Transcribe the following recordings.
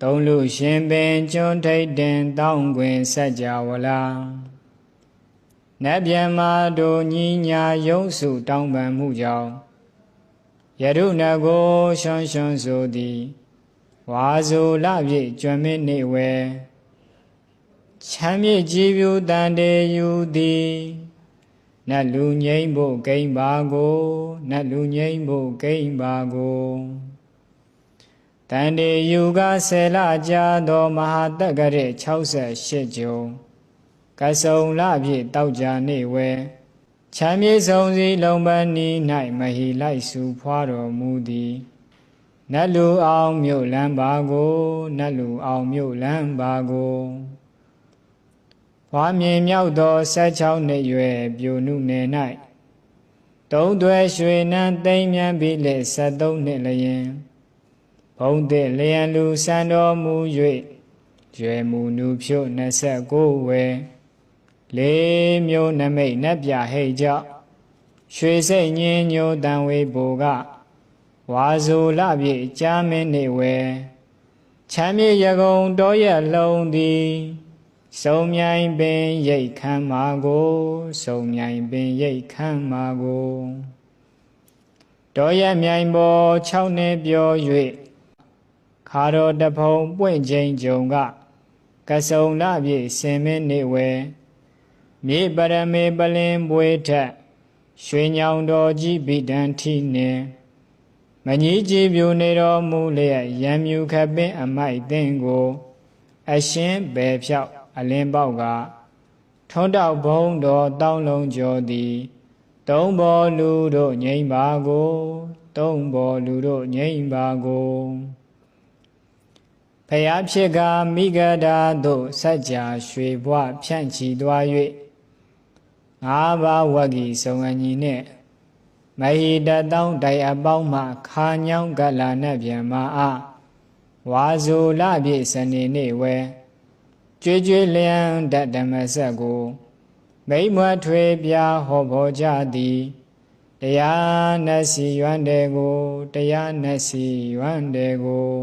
သုံးလူရှင်ပင်ကျွန်းထိတ်တင်တောင်းခွင်ဆက်ကြဝလာနတ်ဗျမတို့ညီညာယုံစုတောင်းပန်မှုကြောင့်ယရုဏကိုရှွန်ရှွန်ဆိုသည်ဝါဇုလပြည့်ကျွမ်းမင်းနေဝဲချမ်းမြေ့ကြည်ပြူတန်တေယူသည်နတ်လူငိမ့်ဖို့ဂိမ့်ပါကိုနတ်လူငိမ့်ဖို့ဂိမ့်ပါကို တန်တေယူကဆယ်လကြာသောမဟာတက္ကရေ68ကျုံကဆုံလပြည့်တောက်ကြနေဝဲချမ်းမြေဆုံးစီလုံးပန်းနီး၌မဟီလိုက်စုဖွားတော်မူသည်နတ်လူအောင်မြို့လန်းပါကိုနတ်လူအောင်မြို့လန်းပါကိုဘွားမြင်မြောက်သော16နှစ်ရွယ်ပြိုနုနယ်၌သုံးသွဲရွှေနန်းသိမ့်မြန်းပြီးလက်73နှစ်လျင် ဘုံတဲ့လျံလူစံတော်မူ၍ရွယ်မူနုဖြို့29ဝယ်လေးမျိုးနမိတ်နတ်ပြဟိတ်ကြောင့်ရွှေစိတ်ညင်းညိုတန်ဝေဘူကဝါဇူလပြေကြာမင်းနေဝဲချမ်းမြေရကုံတော်ရလုံးသည်စုံမြိုင်ပင်ရိတ်ခံမာကိုစုံမြိုင်ပင်ရိတ်ခံမာကိုတော်ရမြိုင်ပေါ်6နှစ်ပြော၍ ခါတော်တဖုံပွင့်ချိန်ကြုံကကဆုံလပြေစင်မင်းနေဝဲမြေပရမေပလင်ပွေထက်ရွှေညောင်တော်ကြီးဗိဒံထိနေမကြီးကြည်ပြူနေတော်မူလျက်ရံမြူခပင်းအမိုက်သင်ကို အရှင်းဘယ်ဖြောက်အလင်းပေါက်ကထုံးတောက်ဘုံတော်တောင်းလုံးကျော်သည်သုံးဘောလူတို့ငိမ့်ပါကို သုံးဘောလူတို့ငိမ့်ပါကို ဖျားဖြစ်ကမိဂဒာသို့စัจ जा ရွှေဘွားဖြန့်ချီသွား၍ငါးပါးဝဂ္ဂီစုံအညီနှင့်မဟိတတောင်းတိုင်အပေါင်းမှခါညောင်းကလာနတ်ပြန်မာအဝါဇုလပြည့်စနေနေ့ဝဲကြွေကြွေလျံတတ္တမဆက်ကိုမိမ့်မွထွေပြဟောဘောကြသည်တရားနတ်စီရွမ်းတယ်ကိုတရားနတ်စီရွမ်းတယ်ကို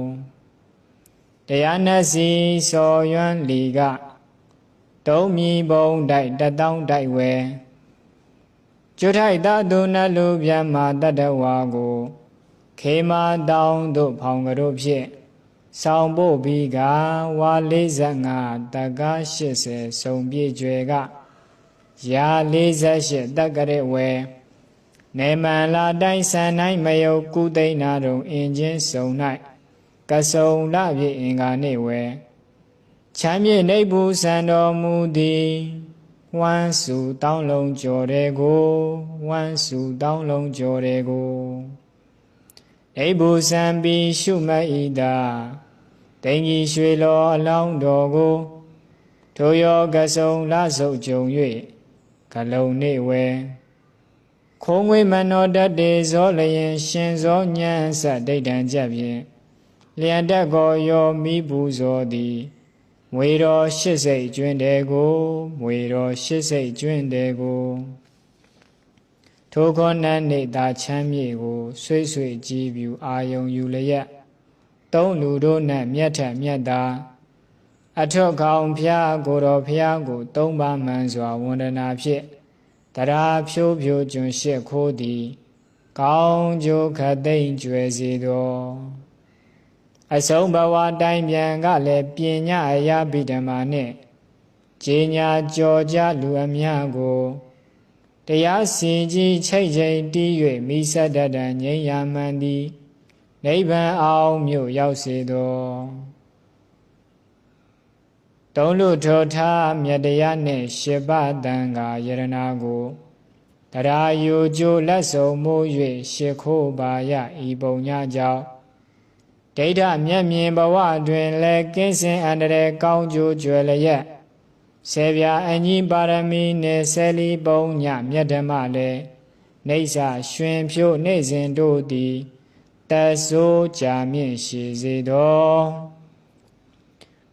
တရားနတ်စီစော်ရွမ်းလီကတုံးမြီဘုံတိုက်တတောင်းတိုက်ဝဲကျွထိုက်သတုနလူဗျမတတ္တဝါကို ခေမာတောင်းတို့ဖောင်ကတို့ဖြင့်ဆောင်ဖို့ပြီးကဝါ45တက္က80စုံပြည့်ကျွယ်ကရာ48တက္ကရဝဲနေမန်လာတိုင်းဆန်တိုင်းမယုတ်ကုသိဏတုံအင်ချင်းစုံ၌ ကဆုံလပြည့်အင်္ဂါနေဝဲချမ်းမြေနေဘူးစံတော်မူသည်ဝမ်းစုတောင်းလုံးကြော်တဲ့ကိုဝမ်းစုတောင်းလုံးကြော်တဲ့ကိုအိဘူစံပြီးရှုမဣတာတိန်ကြီးရွှေလောအလောင်းတော်ကိုထိုယောကဆုံလဆုပ်ကြုံ၍ကလုံနေဝဲခုံးငွေမနောတတ်တေဇောလျင်ရှင်ဇောညံစဒိဋ္ဌံကြဖြင့် လျံတက်ကောယောမိဘူးဇောသည်မွေတော်ရှစ်စိတ်ကျွင်းတယ်ကိုမွေတော်ရှစ်စိတ်ကျွင်းတယ်ကိုထိုခေါနန်းနေသာချမ်းမြေကိုဆွေးဆွေကြည်ပြူအာယုံယူလျက်သုံးလူတို့နဲ့မြတ်ထက်မြတ်သာအထွတ်ကောင်ဖျားကိုတော်ဖျားကို သုံးပါမှန်စွာဝန္ဒနာဖြင့်တရားဖြိုးဖြိုးကျွန်းရှစ်ခိုးသည် ကောင်းကျိုးခသိမ့်ကျွယ်စေတော် အဆုံးဘဝတိုင်းပြန်ကလည်းပညာအရာဗိဓမာနှင့်ခြေညာကြော်ကြလူအများကိုတရားစင်ကြီးချိတ်ချိန်တီး၍မိဆတ်တတန်ငြိမ်းရမှန်သည်နိဗ္ဗာန်အောင်မြို့ရောက်စေတော်သုံးလူထောထားမြတ်တရားနှင့်ရှစ်ပါးတန်ခါယရနာကိုတရားယူကျိုးလက်စုံမိုး၍ရှ िख ိုးပါယဤပုံညကြောင့် ဒိဋ္ဌမျက်မြင်ဘဝတွင်လည်းကင်းစင်အန္တရာယ်ကောင်းကျိုးကျွယ်လျက်ဆေဗျာအညီပါရမီနှင့်ဆယ်လီပုံညမြတ်ဓမ္မလည်းနေစာရွှင်ဖြို့နေစဉ်တို့သည်တဆိုးကြာမြင့်ရှိစေတော်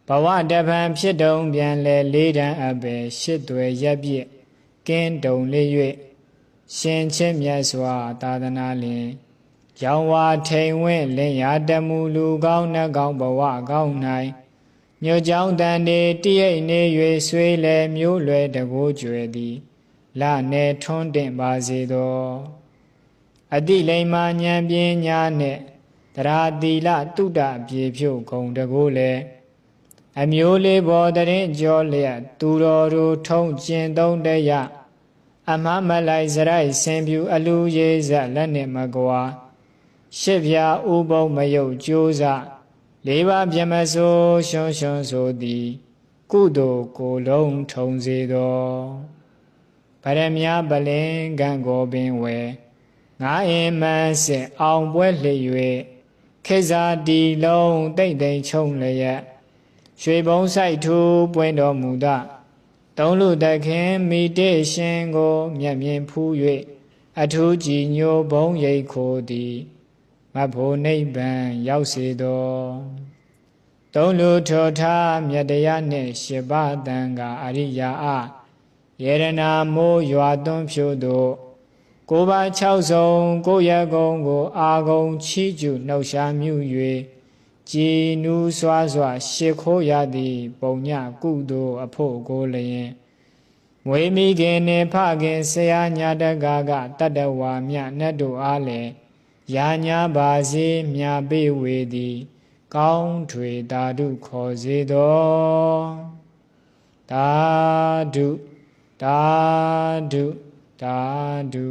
ဘဝတပံဖြစ်တုံပြန်လဲလေးတန်းအပဲရှစ်သွယ်ရက်ပြည့်ကင်းတုံလေး၍ရှင်ချင်းမြတ်စွာသာသနာလင် ရောင်ဝါထိန်ဝင့်လင်ရာတမူလူကောင်းနှကောင်းဘဝကောင်း၌ညွကြောင်းတန်နေတရိပ်နေ၍ဆွေးလေမျိုးလွယ်တကိုးကျွယ်သည်လနေထွန်းတင်ပါစေသောအတိလိမ္မာဉာဏ်ပညာနှင့်တရာတိလတုဒ္ဒပြေဖြုတ်ဂုံတကိုးလည်းအမျိုးလေးဘောတရင်ကြောလျက်သူတော်တို့ထုံးကျင်သုံးတရအမမလိုက်စရိုက်ဆင်ပြူအလူရေးဇက်လက်နှင့်မကွာ ရှစ်ပြာဥပုံမယုတ်ကြိုးစားလေးပါးပြမစိုးရှွန်းရှွန်းဆိုသည်ကုသိုလ်ကိုလုံးထုံစေသောဗရမ ्या ပလင်ကံကိုပင်ဝဲငါအင်မန်းစစ်အောင်ပွဲလှည့်၍ခေစာတီလုံးတိတ်တိမ်ချုံလျက်ရွှေဘုံဆိုင်ထူပွင့်တော်မူသောသုံးလူတခင်မိတေရှင်ကို မျက်မြင်ဖူး၍အထူးကြည်ညိုဘုံရိတ်ခိုသည် မဖို့နိဗ္ဗာန်ရောက်စေသောသုံးလူထောထားမြတ်တရားနှင့်ရှစ်ပါးတန်ကအရိယာအယေရနာမိုးရွာသွန်းဖြို့တို့ကိုပါ6ဆုံးကိုရကုံကို အာကုံချီးကျူနှုတ်ရှာမြူ၍ကြည်နူးစွာစွာ ရှ िख ိုးရသည်ပုံညကုသိုလ်အဖို့ကိုလျင်မွေမိခင်နှင့်ဖခင်ဆရာညာတကာကတတ္တဝါမြတ်နဲ့တို့အားလည်း ယာညာပါစေမြာပေဝေသည်ကောင်းထွေတာဓုခေါ်စေသောတာဓုတာဓုတာဓု